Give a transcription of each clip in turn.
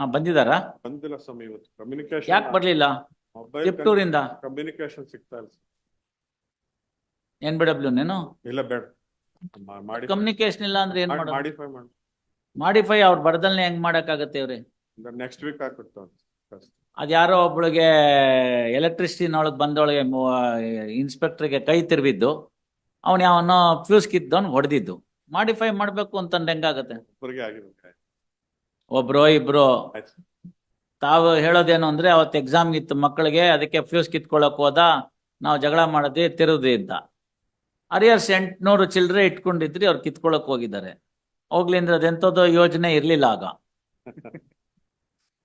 ಹಾ ಬಂದಿದಾರಾ ಬಂದಿಲ್ಲ ಸ್ವಾಮಿ ಇವತ್ತು. ಕಮ್ಯುನಿಕೇಶನ್ ಯಾಕೆ ಬರ್ಲಿಲ್ಲ? ಮೊಬೈಲ್ ತಿಪ್ಟೂರಿಂದ ಕಮ್ಯುನಿಕೇಶನ್ ಸಿಗ್ತಾ ಇಲ್ಲ ಎನ್ ಬಿ ಡಬ್ಲ್ಯೂ ನೇನು? ಇಲ್ಲ ಬೇಡ. ಮಾಡಿ ಕಮ್ಯುನಿಕೇಶನ್ ಇಲ್ಲ ಅಂದ್ರೆ ಏನ್ ಮಾಡೋದು? ಮಾಡಿಫೈ ಮಾಡಿ. ಮಾಡಿಫೈ ಅವ್ರ ಬರ್ದಲ್ನೆ ಹೆಂಗ್ ಮಾಡಕ್ಕಾಗತ್ತೆ ಇವ್ರಿ? ನೆಕ್ಸ್ಟ್ ವೀಕ್ ಹಾಕ್ಬಿಡ್ತಾವ ಅದ್ಯಾರೋ ಒಬ್ಳಿಗೆ ಎಲೆಕ್ಟ್ರಿಸಿಟಿನೊಳಗೆ ಬಂದೊಳಗೆ ಇನ್ಸ್ಪೆಕ್ಟರ್ಗೆ ಕೈ ತಿರ್ಬಿದ್ದು ಅವನು ಯಾವನೋ ಫ್ಯೂಸ್ ಕಿತ್ತವನು ಹೊಡೆದಿದ್ದು. ಮಾಡಿಫೈ ಮಾಡ್ಬೇಕು ಅಂತಂದ್ರೆ ಹೆಂಗಾಗತ್ತೆ? ಒಬ್ಬರಿಗೆ ಆಗಿರುತ್ತೆ ಒಬ್ರೋ ಇಬ್ರು. ಆಯ್ತು ತಾವು ಹೇಳೋದೇನು ಅಂದ್ರೆ ಅವತ್ತು ಎಕ್ಸಾಮ್ ಇತ್ತು ಮಕ್ಕಳಿಗೆ ಅದಕ್ಕೆ ಫ್ಯೂಸ್ ಕಿತ್ಕೊಳಕ್ ಹೋದ ನಾವು ಜಗಳ ಮಾಡಿದ್ವಿ ತಿರುದಿ ಇದ್ದ. ಅರಿಯರ್ಸ್ ಎಂಟ್ನೂರು ಚಿಲ್ಲರೆ ಇಟ್ಕೊಂಡಿದ್ರಿ ಅವ್ರು ಕಿತ್ಕೊಳಕ್ ಹೋಗಿದ್ದಾರೆ. ಹೋಗ್ಲಿಂದ್ರ ಅದೆಂಥದ್ದೋ ಯೋಜನೆ ಇರ್ಲಿಲ್ಲ ಆಗ.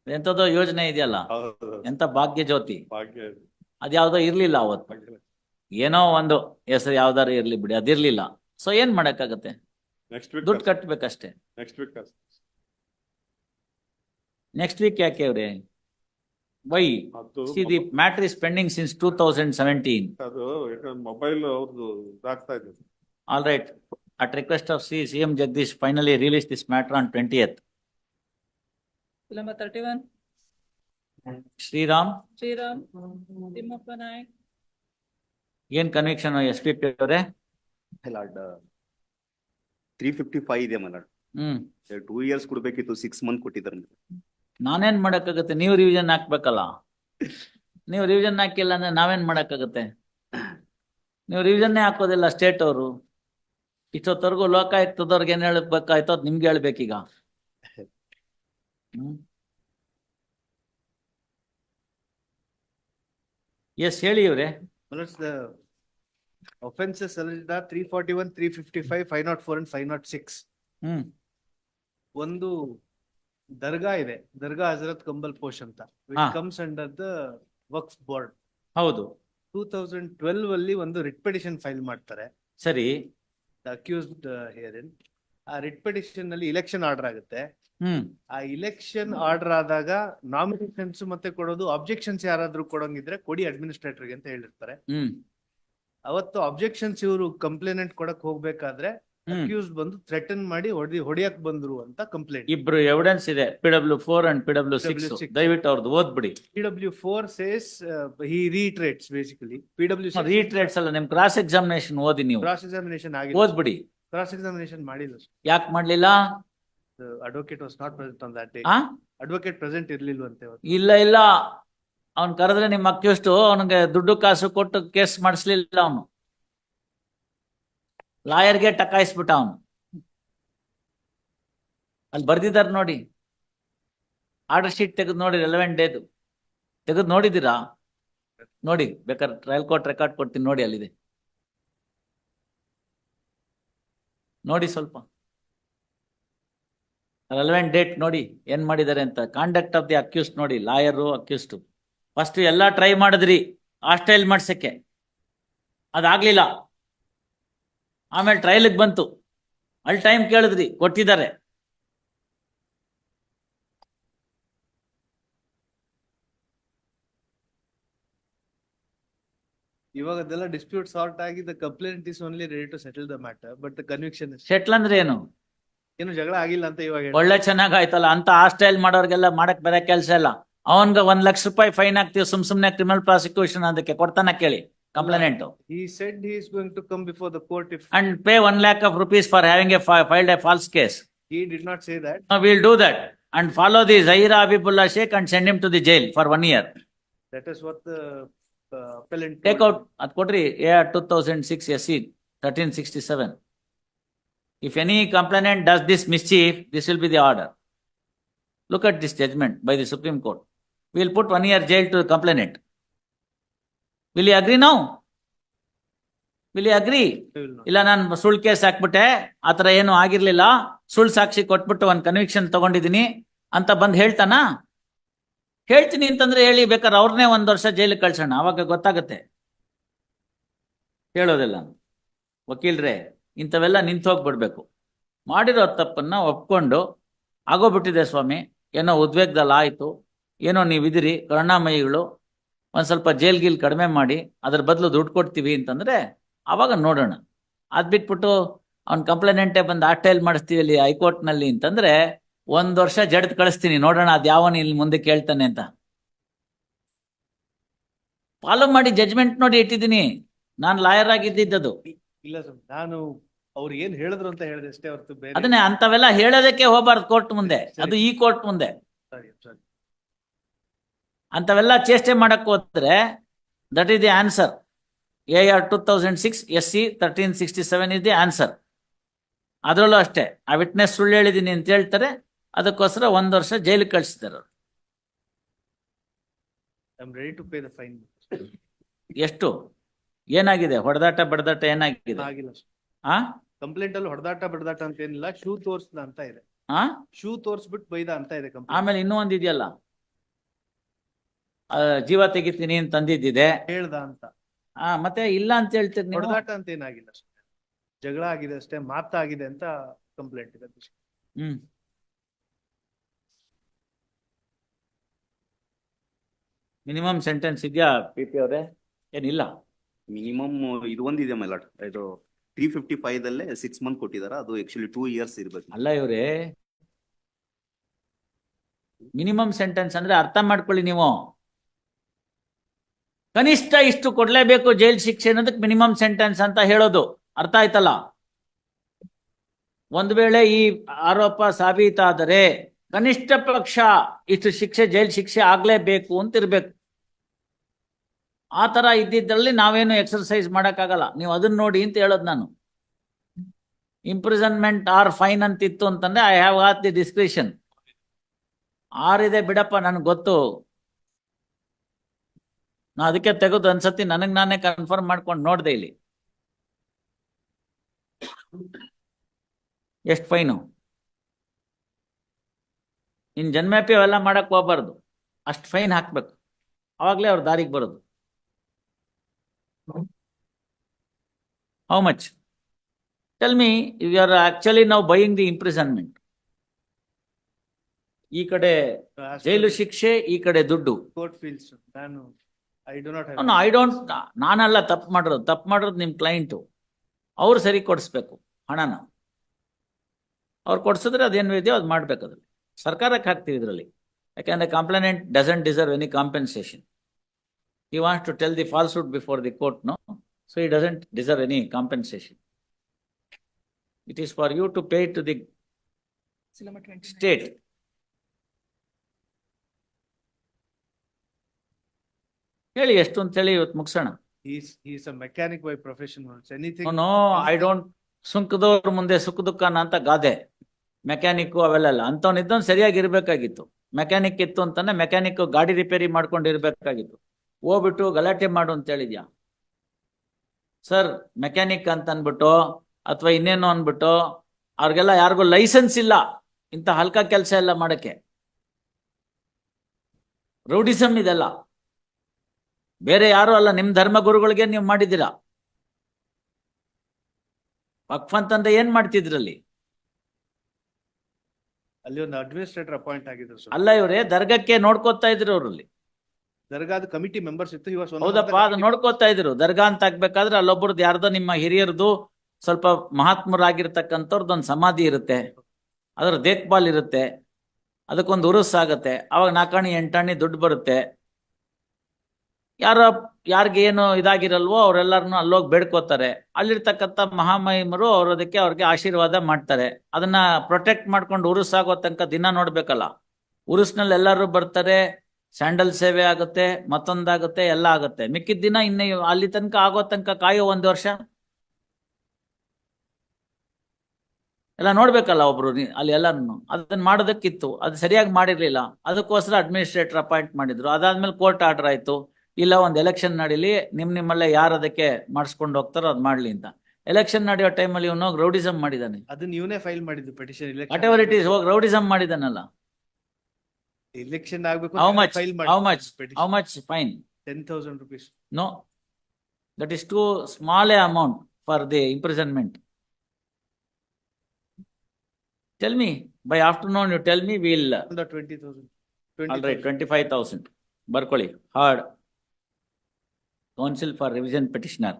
ಎಂಥದ್ದೋ ಯೋಜನೆ ಇದೆಯಲ್ಲ? ಹೌದು ಎಂತ ಭಾಗ್ಯ ಜ್ಯೋತಿ? ಭಾಗ್ಯ. ಇರಲಿಲ್ಲ ಇರ್ಲಿಲ್ಲ ಅವತ್ತು. ಭಾಗ್ಯ. ಏನೋ ಒಂದು ಹೆಸರು ಯಾವ್ದಾರು ಇರ್ಲಿ ಬಿಡಿ ಅದಿರ್ಲಿಲ್ಲ. ಸೊ ಏನ್ ಮಾಡಕ್ಕಾಗತ್ತೆ? ನೆಕ್ಸ್ಟ್ ವೀಕ್ ದುಡ್ಡು ಕಟ್ಬೇಕಷ್ಟೇ. ನೆಕ್ಸ್ಟ್ ವೀಕ್ ನೆಕ್ಸ್ಟ್ ವೀಕ್ ಯಾಕೆ ಅವ್ರೆ? Why see the matter is pending since two thousand seventeen mobile ಅವ್ರದ್ದು all right at request of C C M Jagadish finally release this matter on twenty eighth Shriram Shriram ಏನ್ conviction S P P ಅವರೇ? Three fifty five ಇದೆ ಮನ ಹ್ಮ್. Two years ಕೊಡ್ಬೇಕಿತ್ತು six month ಕೊಟ್ಟಿದ್ದಾರೆ ನಾನೇನ್ ಮಾಡಕ್ಕಾಗತ್ತೆ? ನೀವು revision ಹಾಕ್ಬೇಕಲ್ಲ. ನೀವು ರಿವಿಷನ್ ಹಾಕಿಲ್ಲ ಅಂದ್ರೆ ನಾವೇನ್ ಮಾಡಕ್ಕಾಗತ್ತೆ? ನೀವು ರಿವಿಷನ್ನೇ ಹಾಕೋದಿಲ್ಲ ಸ್ಟೇಟ್ ಅವರು. ಇಷ್ಟೊತ್ತವರೆಗೂ ಲೋಕಾಯುಕ್ತದವ್ರಿಗೆ ಏನ್ ಹೇಳ್ಬೇಕಾಯ್ತು ಅದ್ ನಿಮ್ಗೆ ಹೇಳ್ಬೇಕೀಗ. ಎಸ್ ಹೇಳಿ ಇವ್ರೆ. Offenses alleged are forty-one, three fifty-five, five not four and five not six. ಹ್ಮ್. ಒಂದು ದರ್ಗಾ ಇದೆ. ದರ್ಗಾ ಹಜರತ್ ಕಂಬಲ್ ಪೋಷ್ ಅಂತ. ಹಾ. Comes under the Waqf board ಹೌದು. ಟೂ ತೌಸಂಡ್ ಟ್ವೆಲ್ವ್ ಅಲ್ಲಿ ಒಂದು ರಿಟ್ ಪಿಟಿಷನ್ ಫೈಲ್ ಮಾಡ್ತಾರೆ. ಸರಿ. Accused in a writ ಪಿಟಿಷನ್ನಲ್ಲಿ election order ಆಗುತ್ತೆ. ಹ್ಮ್. ಆ ಇಲೆಕ್ಷನ್ ಆರ್ಡರ್ ಆದಾಗ ನಾಮಿನೇಷನ್ಸ್ ಮತ್ತೆ ಕೊಡೋದು ಅಬ್ಜೆಕ್ಷನ್ಸ್ ಯಾರಾದ್ರೂ ಕೊಡೋಂಗಿದ್ರೆ ಕೊಡಿ ಅಡ್ಮಿನಿಸ್ಟ್ರೇಟರ್ಗೆ ಅಂತ ಹೇಳಿರ್ತಾರೆ. ಹ್ಮ್. ಅವತ್ತು ಅಬ್ಜೆಕ್ಷನ್ಸ್ ಇವರು ಕಂಪ್ಲೇನೆಂಟ್ ಕೊಡಕ್ ಹೋಗ್ಬೇಕಾದ್ರೆ ಅಕ್ಯೂಸ್ ಬಂದು ಥ್ರೆಟನ್ ಮಾಡಿ ಹೊಡಿ ಹೊಡಿಯಕ್ ಬಂದ್ರು ಅಂತ ಕಂಪ್ಲೇಂಟ್. ಇಬ್ರು ಎವಿಡೆನ್ಸ್ ಇದೆ. P W four and P W six PW6. ದಯವಿಟ್ಟು ಅವ್ರದ್ದು ಓದ್ಬಿಡಿ. P W four says he reiterates basically P W reiterates ಅಲ್ಲ ನಿಮ್ ಕ್ರಾಸ್ ಎಕ್ಸಾಮಿನೇಷನ್ ಓದಿ ನೀವು. ಕ್ರಾಸ್ ಎಕ್ಸಾಮಿನೇಷನ್ ಆಗಿದೆ ಓದ್ಬಿಡಿ. ಕ್ರಾಸ್ ಎಕ್ಸಾಮಿನೇಷನ್ ಮಾಡಿಲ್ಲ ಯಾಕೆ ಮಾಡ್ಲಿಲ್ಲ? Advocate was not present on that day ಆ? ಅಡ್ವೊಕೇಟ್ ಪ್ರೆಸೆಂಟ್ ಇರ್ಲಿಲ್ವಂತೆ ಅವತ್ತು. ಇಲ್ಲ ಇಲ್ಲ. ಅವ್ನ್ ಕರೆದ್ರೆ ನಿಮ್ ಅಕ್ಯೂಸ್ಟು ಅವನಿಗೆ ದುಡ್ಡು ಕಾಸು ಕೊಟ್ಟು ಕೇಸ್ ಮಾಡಿಸ್ಲಿಲ್ಲ ಅವನು. ಲಾಯರ್ಗೆ ಟಕಾಯಿಸ್ಬಿಟ್ಟ ಅವನು. ಅಲ್ಲಿ ಬರ್ದಿದ್ದಾರೆ ನೋಡಿ. ಆರ್ಡರ್ ಶೀಟ್ ತೆಗೆದು ನೋಡಿ ರೆಲೆವೆಂಟ್ ಡೇದು ತೆಗೆದು ನೋಡಿದ್ದೀರಾ? ನೋಡಿ, ಬೇಕಾದ್ರೆ ಟ್ರಯಲ್ ಕೋರ್ಟ್ ರೆಕಾರ್ಡ್ ಕೊಡ್ತೀನಿ ನೋಡಿ ಅಲ್ಲಿದೆ. ನೋಡಿ ಸ್ವಲ್ಪ. ರೆಲೆವೆಂಟ್ ಡೇಟ್ ನೋಡಿ, ಏನ್ ಮಾಡಿದ್ದಾರೆ ಅಂತ. ಕಾಂಡಕ್ಟ್ ಆಫ್ ದಿ ಅಕ್ಯೂಸ್ಟ್ ನೋಡಿ, ಲಾಯರು ಅಕ್ಯೂಸ್ಟ್ ಫಸ್ಟ್ ಎಲ್ಲ ಟ್ರೈ ಮಾಡಿದ್ರಿ. ಹಾಸ್ಟೈಲ್ ಮಾಡ್ಸಕ್ಕೆ. ಅದಾಗ್ಲಿಲ್ಲ. ಆಮೇಲೆ ಟ್ರಯಲ್ಗೆ ಬಂತು. ಅಲ್ಲಿ ಟೈಮ್ ಕೇಳಿದ್ರಿ ಕೊಟ್ಟಿದ್ದಾರೆ. ಇವಾಗ ಅದೆಲ್ಲ ಡಿಸ್ಪ್ಯೂಟ್ ಸಾರ್ಟ್ ಆಗಿ the complaint is only ready to settle the matter but the conviction settle ಅಂದ್ರೆ ಏನು? ಏನು ಜಗಳ ಆಗಿಲ್ಲ ಅಂತ ಇವಾಗ. ಒಳ್ಳೆ ಚೆನ್ನಾಗ್ ಆಯ್ತಲ್ಲ ಅಂತ ಹಾಸ್ಟೈಲ್ ಮಾಡೋರ್ಗೆಲ್ಲ ಮಾಡಕ್ ಬೇರೆ ಕೆಲಸ ಇಲ್ಲ. ಅವನ್ಗ ಒಂದ್ ಲಕ್ಷ ರೂಪಾಯಿ ಫೈನ್ ಹಾಕ್ತಿವಿ ಸುಮ್ ಸುಮ್ನೆ ಕ್ರಿಮಿನಲ್ ಪ್ರಾಸಿಕ್ಯೂಷನ್ ಅದಕ್ಕೆ ಕೊಡ್ತಾನ ಕೇಳಿ. complainant He said he is going to come before the court if and pay one lakh of rupees for having a fi- filed a false case. he did not say that. We'll do that and follow the Zaira Abibullah Sheikh and send him to the jail for one year. That is what the uh, appellant. Take told. out at Kotri, yeah, two thousand six, SC thirteen sixty-seven. If any complainant does this mischief, this will be the order. Look at this judgment by the Supreme Court. We'll put one year jail to the complainant. Will you agree now will you agree. ಇಲ್ಲ ನಾನು ಸುಳ್ಳು case ಹಾಕ್ಬಿಟ್ಟೆ. ಆತರ ಏನು ಆಗಿರ್ಲಿಲ್ಲ. ಸುಳ್ಳು ಸಾಕ್ಷಿ ಕೊಟ್ಬಿಟ್ಟು ಒಂದ್ conviction ತಗೊಂಡಿದೀನಿ ಅಂತ ಬಂದ್ ಹೇಳ್ತಾನ? ಹೇಳ್ತೀನಿ ಅಂತಂದ್ರೆ ಹೇಳಿ ಬೇಕಾದ್ರೆ ಅವ್ರನ್ನೇ ಒಂದ್ ವರ್ಷ ಜೈಲಿಗೆ ಕಳ್ಸೋಣ. ಅವಾಗ ಗೊತ್ತಾಗತ್ತೆ. ಹೇಳೋದಿಲ್ಲ ವಕೀಲ್ರೆ ಇಂಥವೆಲ್ಲ ನಿಂತು ಹೋಗ್ಬಿಡ್ಬೇಕು. ಮಾಡಿರೋ ತಪ್ಪನ್ನ ಒಪ್ಕೊಂಡು ಆಗೋಗ್ಬಿಟ್ಟಿದೆ ಸ್ವಾಮಿ. ಏನೋ ಉದ್ವೇಗದಲ್ಲಿ ಆಯ್ತು ಏನೋ ನೀವಿದಿರಿ ಕರುಣಾಮಯಿಗಳು. ಒಂದ್ ಸ್ವಲ್ಪ ಜೈಲ್ ಗೀಲ್ ಕಡಿಮೆ ಮಾಡಿ ಅದ್ರ ಬದಲು ದುಡ್ಡು ಕೊಡ್ತೀವಿ ಅಂತಂದ್ರೆ ಅವಾಗ ನೋಡೋಣ. ಅದ್ ಬಿಟ್ಬಿಟ್ಟು ಅವ್ನ್ ಕಂಪ್ಲೇನೆಂಟೇ ಬಂದು ಆಟೈಲ್ ಮಾಡಿಸ್ತೀವಿ ಅಲ್ಲಿ ಹೈಕೋರ್ಟ್ನಲ್ಲಿ ಅಂತಂದ್ರೆ ಒಂದ್ ವರ್ಷ ಜಡ್ದ್ ಕಳಿಸ್ತೀನಿ ನೋಡೋಣ ಅದ್ ಯಾವನ್ ಇಲ್ಲಿ ಮುಂದೆ ಕೇಳ್ತಾನೆ ಅಂತ. ಫಾಲೋ ಮಾಡಿ ಜಜ್ಮೆಂಟ್ ನೋಡಿ ಇಟ್ಟಿದ್ದೀನಿ. ನಾನ್ ಲಾಯರ್ ಆಗಿದ್ದಿದ್ದದು. ಇಲ್ಲ ಸರ್ ನಾನು ಅವ್ರು ಏನ್ ಹೇಳಿದ್ರು ಅಂತ ಹೇಳಿದೆ ಅಷ್ಟೇ ಹೊರತು ಬೇರೆ ಅದನ್ನೇ ಅಂತವೆಲ್ಲ ಹೇಳೋದಕ್ಕೆ ಹೋಗ್ಬಾರ್ದು ಕೋರ್ಟ್ ಮುಂದೆ. ಅದು ಈ ಕೋರ್ಟ್ ಮುಂದೆ. ಅಂತವೆಲ್ಲ ಚೇಷ್ಟೆ ಮಾಡಕ್ ಹೋದ್ರೆ that is the answer A R two thousand six S C thirteen sixty seven is the answer ಅದರಲ್ಲೂ ಅಷ್ಟೇ ಆ ವಿಟ್ನೆಸ್ ಸುಳ್ಳು ಹೇಳಿದೀನಿ ಅಂತ ಹೇಳ್ತಾರೆ ಅದಕ್ಕೋಸ್ಕರ ಒಂದ್ ವರ್ಷ ಜೈಲಿಗೆ ಕಳಿಸಿದ್ದಾರೆ ಅವ್ರು. I am ready to pay the fine ಎಷ್ಟು? ಏನಾಗಿದೆ? ಹೊಡೆದಾಟ ಬಡದಾಟ ಏನಾಗಿದೆ? ಆ? ಕಂಪ್ಲೇಂಟ್ ಅಲ್ಲಿ ಹೊಡೆದಾಟ ಬಡದಾಟ ಅಂತ ಏನಿಲ್ಲ ಶೂ ತೋರ್ಸ್ದ ಅಂತ ಇದೆ. ಆ? ಶೂ ತೋರ್ಸ್ಬಿಟ್ಟು ಬೈದ ಅಂತ ಇದೆ ಆಮೇಲೆ ಇನ್ನೂ ಒಂದ್ ಇದೆಯಲ್ಲ? ಆ, ಜೀವ ತೆಗಿತೀನಿ ಅಂತ ಅಂದಿದ್ದಿದೆ. ಹೇಳ್ದ ಅಂತ. ಆ ಮತ್ತೆ ಇಲ್ಲ ಅಂತ ಹೇಳ್ತೀರಿ ನೀವು? ಹೊಡೆದಾಟ ಅಂತ ಏನಾಗಿಲ್ಲ ಅಷ್ಟೇ. ಜಗಳ ಆಗಿದೆ ಅಷ್ಟೇ ಮಾತಾಗಿದೆ ಅಂತ ಕಂಪ್ಲೇಂಟ್ ಇದೆ ಹ್ಮ್. ಮಿನಿಮಮ್ ಸೆಂಟೆನ್ಸ್ ಇದೆಯಾ ಪಿ ಪಿ ಅವರೇ? ಏನಿಲ್ಲ. ಮಿನಿಮಮ್ ಇದು ಒಂದಿದೆ ಮೈಲಾಟ್ ಇದು ತ್ರೀ ಫಿಫ್ಟಿ ಫೈವ್ ದಲ್ಲೇ ಸಿಕ್ಸ್ ಮಂತ್ ಕೊಟ್ಟಿದಾರ. ಅದು ಆಕ್ಚುಲಿ ಟೂ ಇಯರ್ಸ್ ಇರ್ಬೇಕು. ಅಲ್ಲ ಇವ್ರೆ. ಮಿನಿಮಮ್ ಸೆಂಟೆನ್ಸ್ ಅಂದ್ರೆ ಅರ್ಥ ಮಾಡ್ಕೊಳ್ಳಿ ನೀವು. ಕನಿಷ್ಠ ಇಷ್ಟು ಕೊಡ್ಲೇಬೇಕು ಜೈಲ್ ಶಿಕ್ಷೆ ಅನ್ನೋದಕ್ಕೆ ಮಿನಿಮಮ್ ಸೆಂಟೆನ್ಸ್ ಅಂತ ಹೇಳೋದು. ಅರ್ಥ ಆಯ್ತಲ್ಲ? ಒಂದು ವೇಳೆ ಈ ಆರೋಪ ಸಾಬೀತಾದರೆ ಕನಿಷ್ಠ ಪಕ್ಷ ಇಷ್ಟು ಶಿಕ್ಷೆ, ಜೈಲ್ ಶಿಕ್ಷೆ ಆಗ್ಲೇಬೇಕು ಅಂತ ಇರ್ಬೇಕು ಆ ತರ ಇದ್ದಿದ್ರಲ್ಲಿ ನಾವೇನು ಎಕ್ಸರ್ಸೈಸ್ ಮಾಡಕ್ಕಾಗಲ್ಲ. ನೀವು ಅದನ್ನ ನೋಡಿ ಅಂತ ಹೇಳೋದು ನಾನು. ಇಂಪ್ರಿಸನ್ಮೆಂಟ್ ಆರ್ ಫೈನ್ ಅಂತ ಇತ್ತು ಅಂತಂದ್ರೆ I have hath the discretion or ಇದೆ ಬಿಡಪ್ಪ, ನನಗೆ ಗೊತ್ತು. ನಾ ಅದಕ್ಕೆ ತೆಗೆದು ಅನ್ಸತ್ತಿ ನನಗ್ ನಾನೇ ಕನ್ಫರ್ಮ್ ಮಾಡ್ಕೊಂಡು ನೋಡ್ದೆ ಇಲ್ಲಿ. ಎಷ್ಟು ಫೈನು ಇನ್ ಜನ್ಮ್ಯಾಪಿ ಅವೆಲ್ಲ ಮಾಡಕ್ ಹೋಗ್ಬಾರ್ದು. ಅಷ್ಟು ಫೈನ್ ಹಾಕ್ಬೇಕು. ಅವಾಗ್ಲೇ ಅವ್ರ ದಾರಿಗೆ ಬರೋದು. How much tell me you are actually ನಾವು ಬೈಯಿಂಗ್ ದಿ ಇಂಪ್ರಿಸನ್ಮೆಂಟ್ ಈ ಕಡೆ ಜೈಲು ಶಿಕ್ಷೆ ಈ ಕಡೆ ದುಡ್ಡು. ಕೋರ್ಟ್ ಫೀಲ್ಸ್ ನಾನು I do not I don't ನಾನಲ್ಲ ತಪ್ಪು ಮಾಡಿರೋದು. ತಪ್ಪು ಮಾಡಿರೋದು ನಿಮ್ ಕ್ಲೈಂಟು ಅವ್ರು ಸರಿ ಕೊಡಿಸ್ಬೇಕು ಹಣನ. ಅವ್ರು ಕೊಡ್ಸಿದ್ರೆ ಅದೇನು ಇದೆಯೋ ಅದು ಮಾಡ್ಬೇಕು ಅದ್ರಲ್ಲಿ. ಸರ್ಕಾರಕ್ಕೆ ಹಾಕ್ತೀವಿ ಇದರಲ್ಲಿ. ಯಾಕಂದ್ರೆ complainant doesn't deserve any compensation he wants to tell the falsehood before the court no so he doesn't deserve any compensation it is for you to pay to the. State ಹೇಳಿ ಎಷ್ಟು ಅಂತ ಹೇಳಿ ಇವತ್ತು ಮುಗಿಸೋಣ. Mechanic by profession anything no I don't ಸುಂಕದವ್ರ ಮುಂದೆ ಸುಖ ದುಃಖನ ಅಂತ ಗಾದೆ. ಮೆಕ್ಯಾನಿಕ್ ಅವೆಲ್ಲ ಅಂತವ್ನ ಇದ್ದವ್ನು ಸರಿಯಾಗಿ ಇರ್ಬೇಕಾಗಿತ್ತು. ಮೆಕ್ಯಾನಿಕ್ ಇತ್ತು ಅಂತಾನೆ ಮೆಕ್ಯಾನಿಕ್ ಗಾಡಿ ರಿಪೇರಿ ಮಾಡ್ಕೊಂಡಿರ್ಬೇಕಾಗಿತ್ತು ಹೋಗ್ಬಿಟ್ಟು ಗಲಾಟೆ ಮಾಡು ಅಂತ ಹೇಳಿದ್ಯಾ? ಸರ್ ಮೆಕ್ಯಾನಿಕ್ ಅಂತ ಅನ್ಬಿಟ್ಟು ಅಥವಾ ಇನ್ನೇನು ಅನ್ಬಿಟ್ಟು ಅವ್ರಿಗೆಲ್ಲ ಯಾರಿಗೂ ಲೈಸೆನ್ಸ್ ಇಲ್ಲ. ಇಂಥ ಹಲ್ಕ ಕೆಲಸ ಎಲ್ಲ ಮಾಡಕ್ಕೆ. ರೌಡಿಸಮ್ ಇದೆಲ್ಲ. ಬೇರೆ ಯಾರು ಅಲ್ಲ ನಿಮ್ ಧರ್ಮಗುರುಗಳಿಗೆ ನೀವು ಮಾಡಿದ್ದೀರಾ? ವಕ್ಫ್ ಅಂತಂದ್ರೆ ಏನ್ ಮಾಡ್ತಿದ್ರಲ್ಲಿ? ಅಲ್ಲಿ ಒಂದು ಅಡ್ಮಿನಿಸ್ಟ್ರೇಟರ್ ಅಪಾಯಿಂಟ್ ಆಗಿದ್ರು ಸರ್. ಅಲ್ಲ ಇವ್ರೆ ದರ್ಗಕ್ಕೆ ನೋಡ್ಕೋತಾ ಇದ್ರು ಅವ್ರಲ್ಲಿ. ದರ್ಗಾದ ಕಮಿಟಿ ಮೆಂಬರ್ಸ್ ಇತ್ತು ಇವಾಗ ಹೌದಪ್ಪ ಅದು ನೋಡ್ಕೋತಾ ಇದ್ರು. ದರ್ಗಾ ಅಂತ ಆಗ್ಬೇಕಾದ್ರೆ ಅಲ್ಲೊಬ್ರದ್ದು ಯಾರ್ದೋ ನಿಮ್ಮ ಹಿರಿಯರದು ಸ್ವಲ್ಪ ಮಹಾತ್ಮರಾಗಿರ್ತಕ್ಕಂಥವ್ರದ್ದು ಒಂದು ಸಮಾಧಿ ಇರುತ್ತೆ. ಅದರ ದೇಖ್ಭಾಲ್ ಇರುತ್ತೆ. ಅದಕ್ಕೊಂದು ಉರುಸ್ ಆಗತ್ತೆ. ಅವಾಗ ನಾಲ್ಕಾಣಿ ಎಂಟಾಣಿ ದುಡ್ಡು ಬರುತ್ತೆ. ಯಾರ ಏನು ಇದಾಗಿರಲ್ವೋ ಅವರೆಲ್ಲರನ್ನು ಅಲ್ಲೋಗಿ ಬೇಡ್ಕೋತಾರೆ. ಅಲ್ಲಿರ್ತಕ್ಕಂಥ ಮಹಾಮಹಿಮರು ಅವ್ರ ಅದಕ್ಕೆ ಅವ್ರಿಗೆ ಆಶೀರ್ವಾದ ಮಾಡ್ತಾರೆ. ಅದನ್ನ ಪ್ರೊಟೆಕ್ಟ್ ಮಾಡ್ಕೊಂಡು ಉರುಸ್ ಆಗೋ ತನಕ ದಿನ ನೋಡ್ಬೇಕಲ್ಲ. ಉರುಸ್ನಲ್ಲಿ ಎಲ್ಲರೂ ಬರ್ತಾರೆ ಸ್ಯಾಂಡಲ್ ಸೇವೆ ಆಗುತ್ತೆ, ಮತ್ತೊಂದಾಗುತ್ತೆ, ಎಲ್ಲ ಆಗುತ್ತೆ. ಮಿಕ್ಕಿದ ದಿನ ಇನ್ನ ಅಲ್ಲಿ ತನಕ ಆಗೋ ತನಕ ಕಾಯೋ ಒಂದು ವರ್ಷ? ಎಲ್ಲ ನೋಡ್ಬೇಕಲ್ಲ ಒಬ್ರು ಅಲ್ಲಿ ಎಲ್ಲರನ್ನು. ಅದನ್ನ ಮಾಡೋದಕ್ಕಿತ್ತು. ಅದು ಸರಿಯಾಗಿ ಮಾಡಿರ್ಲಿಲ್ಲ. ಅದಕ್ಕೋಸ್ಕರ ಅಡ್ಮಿನಿಸ್ಟ್ರೇಟರ್ ಅಪಾಯಿಂಟ್ ಮಾಡಿದ್ರು. ಅದಾದ್ಮೇಲೆ ಕೋರ್ಟ್ ಆರ್ಡರ್ ಆಯ್ತು. ಇಲ್ಲ ಒಂದು ಎಲೆಕ್ಷನ್ ನಡೀಲಿ ನಿಮ್ ನಿಮ್ಮಲ್ಲೇ ಯಾರು ಅದಕ್ಕೆ ಮಾಡಿಸ್ಕೊಂಡು ಹೋಗ್ತಾರೋ ಅದು ಮಾಡ್ಲಿ ಅಂತ. ಎಲೆಕ್ಷನ್ ನಡೆಯೋ ಟೈಮಲ್ಲಿ ಇವನು ಹೋಗಿ ರೌಡಿಸಮ್ ಮಾಡಿದಾನೆ. ಅದನ್ನ ಇವನೇ ಫೈಲ್ ಮಾಡಿದ್ದು petition whatever it is ಹೋಗಿ ರೌಡಿಸಮ್ ಮಾಡಿದಾನಲ್ಲ. ಎಲೆಕ್ಷನ್ ಆಗ್ಬೇಕು how much file how much how much fine ten thousand rupees no that is too small amount for the imprisonment tell me by afternoon you tell me we'll, twenty thousand all right, twenty-five thousand. ಬರ್ಕೊಳ್ಳಿ, hard. Council for revision petitioner.